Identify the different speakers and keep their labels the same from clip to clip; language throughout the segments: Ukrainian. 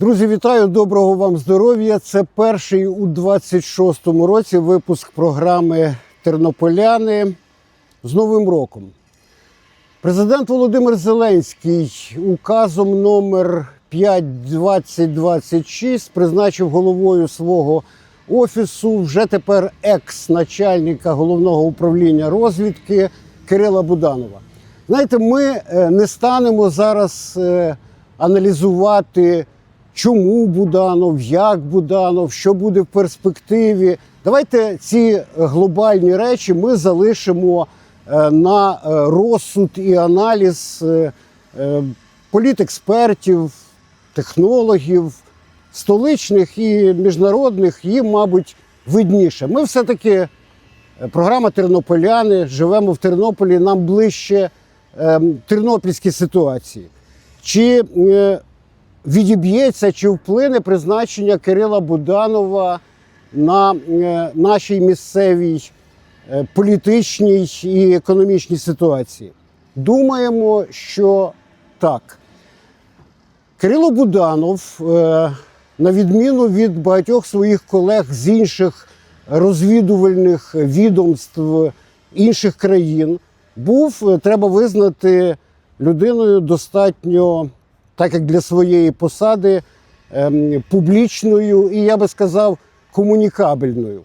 Speaker 1: Друзі, вітаю! Доброго вам здоров'я! Це перший у 26-му році випуск програми Тернополяни з Новим роком. Президент Володимир Зеленський указом номер 5-2026 призначив головою свого офісу вже тепер екс-начальника головного управління розвідки Кирила Буданова. Знаєте, ми е, не станемо зараз е, аналізувати, чому Буданов, як Буданов, що буде в перспективі. Давайте ці глобальні речі ми залишимо е, на е, розсуд і аналіз е, е, політекспертів, технологів, столичних і міжнародних, їм, мабуть, видніше. Ми все-таки е, програма Тернополяни, живемо в Тернополі, нам ближче е, тернопільські ситуації. Чи е, відіб'ється, чи вплине призначення Кирила Буданова на е, нашій місцевій е, політичній і економічній ситуації? Думаємо, що так. Кирило Буданов, е, на відміну від багатьох своїх колег з інших розвідувальних відомств інших країн, був, треба визнати, людиною достатньо, так як для своєї посади, ем, публічною і, я би сказав, комунікабельною.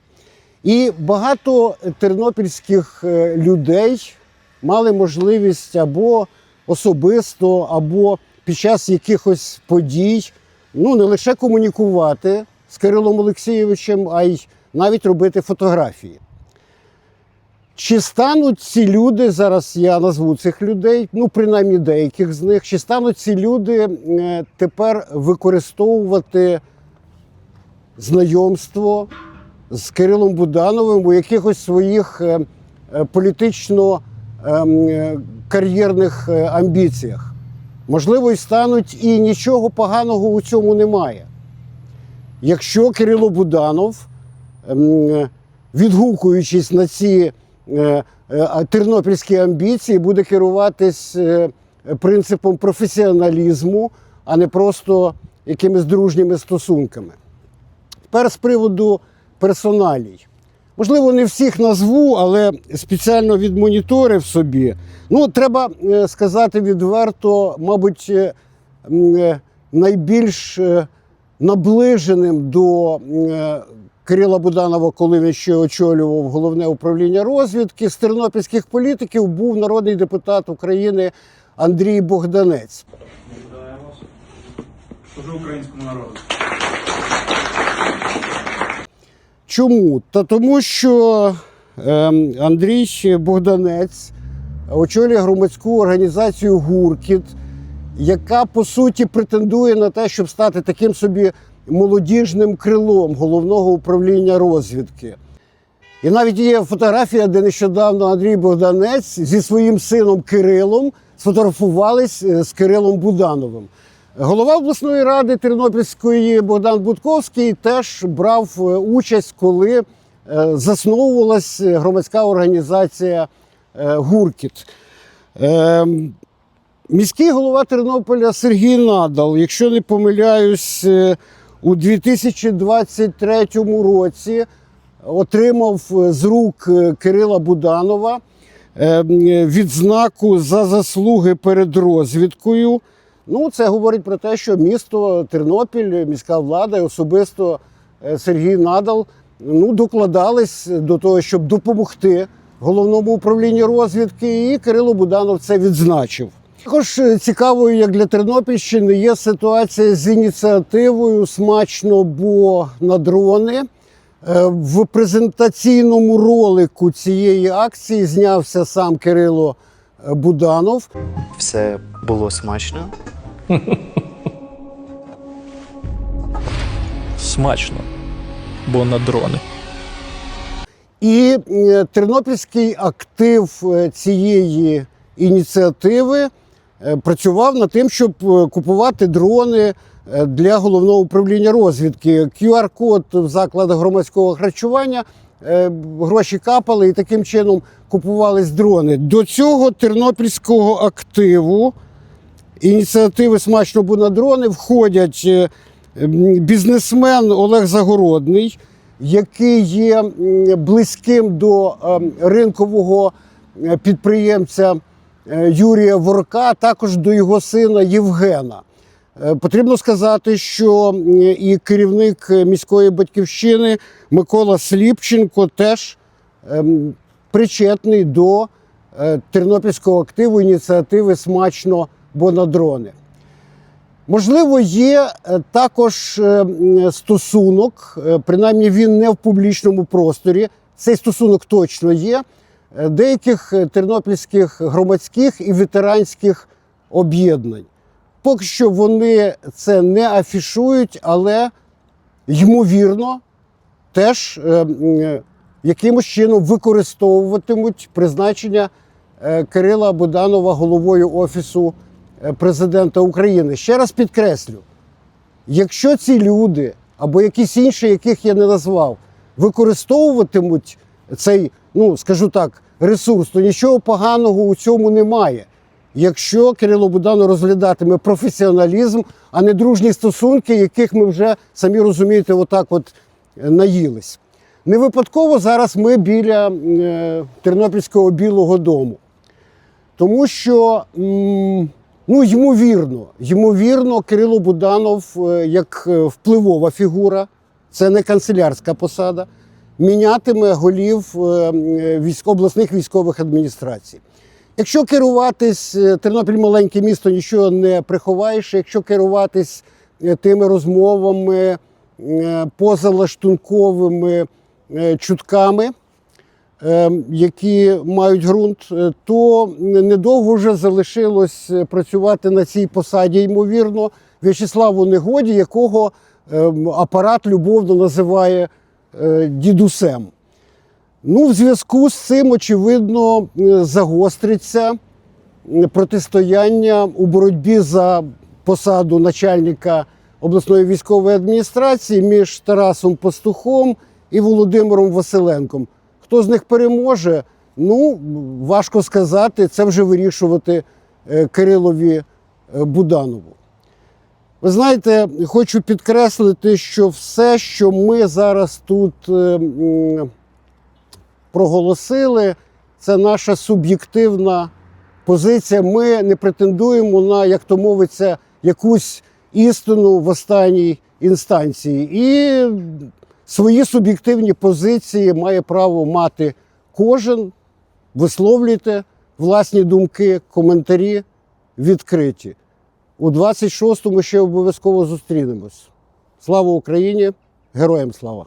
Speaker 1: І багато тернопільських е, людей мали можливість або особисто, або під час якихось подій ну не лише комунікувати з Кирилом Олексійовичем, а й навіть робити фотографії. Чи стануть ці люди, зараз я назву цих людей, ну принаймні деяких з них, чи стануть ці люди е, тепер використовувати знайомство з Кирилом Будановим у якихось своїх е, е, політично ем, амбіціях? Можливо, і стануть, і нічого поганого у цьому немає. Якщо Кирило Буданов, ем, відгукуючись на ці тернопільські амбіції, буде керуватись е, принципом професіоналізму, а не просто якимись дружніми стосунками. Тепер з приводу персоналій. Можливо, не всіх назву, але спеціально відмоніторив собі. Ну, треба е, сказати відверто, мабуть, е, е, найбільш е, наближеним до е, Кирила Буданова, коли він ще очолював головне управління розвідки, з тернопільських політиків був народний депутат України Андрій Богданець.
Speaker 2: Служу українському народу.
Speaker 1: Чому? Та тому, що ем, Андрій Богданець очолює громадську організацію Гуркіт, яка по суті претендує на те, щоб стати таким собі молодіжним крилом головного управління розвідки. І навіть є фотографія, де нещодавно Андрій Богданець зі своїм сином Кирилом сфотографувались е, з Кирилом Будановим. Голова обласної ради Тернопільської Богдан Будковський теж брав е, участь, коли е, засновувалась громадська організація Гуркіт. Ем, Міський голова Тернополя Сергій Надал, якщо не помиляюсь, у 2023 році отримав е, з рук е, Кирила Буданова е, відзнаку за заслуги перед розвідкою. Ну, це говорить про те, що місто Тернопіль, міська влада і особисто Сергій Надал ну, докладались до того, щоб допомогти головному управлінню розвідки, і Кирило Буданов це відзначив. Також е, цікавою, як для Тернопільщини, є ситуація з ініціативою Смачно, бо на дрони. Е, В презентаційному ролику цієї акції знявся сам Кирило е, Буданов.
Speaker 3: Все було смачно.
Speaker 4: Смачно, бо на дрони.
Speaker 1: І тернопільський актив цієї ініціативи працював над тим, щоб е, купувати дрони е, для головного управління розвідки. QR-код в закладах громадського харчування. е, Гроші капали і таким чином купувались дрони. До цього тернопільського активу ініціативи смачно бо на дрони входять е, бізнесмен Олег Загородний, який є близьким до ем, ринкового е, підприємця е, Юрія Ворка, також до його сина Євгена. Е, Потрібно сказати, що і керівник е, міської батьківщини Микола Сліпченко теж ем, причетний до е, тернопільського активу ініціативи Смачно бо на дрони. Можливо, є е, також е, стосунок, е, принаймні він не в публічному просторі. Цей стосунок точно є. Е, Деяких е, тернопільських громадських і ветеранських об'єднань. Поки що вони це не афішують, але ймовірно, теж е, якимось чином використовуватимуть призначення Кирила Буданова головою Офісу президента України. Ще раз підкреслю: якщо ці люди або якісь інші, яких я не назвав, використовуватимуть цей, ну скажу так, ресурс, то нічого поганого у цьому немає. Якщо Кирило Буданов розглядатиме професіоналізм, а не дружні стосунки, яких ми вже самі розумієте, отак от е, наїлись. Не випадково зараз ми біля е, Тернопільського Білого Дому. Тому що, м, ну, ймовірно, ймовірно, Кирило Буданов е, як е, впливова фігура, це не канцелярська посада, мінятиме голів е, обласних військових адміністрацій. Якщо керуватись, е, Тернопіль маленьке місто, нічого не приховаєш. Якщо керуватись е, тими розмовами, позалаштунковими чутками, які мають ґрунт, то недовго вже залишилось працювати на цій посаді, ймовірно, В'ячеславу Негоді, якого апарат любовно називає дідусем. Ну, в зв'язку з цим, очевидно, е, загостриться е, протистояння у боротьбі за посаду начальника обласної військової адміністрації між Тарасом Пастухом і Володимиром Василенком. Хто з них переможе? Ну, важко сказати, це вже вирішувати е, Кирилові е, Буданову. Ви знаєте, хочу підкреслити, що все, що ми зараз тут е, проголосили, це наша суб'єктивна позиція. Ми не претендуємо на, як то мовиться, якусь істину в останній інстанції. І свої суб'єктивні позиції має право мати кожен. Висловлюйте власні думки, коментарі відкриті. У 26-му ще обов'язково зустрінемось. Слава Україні! Героям слава!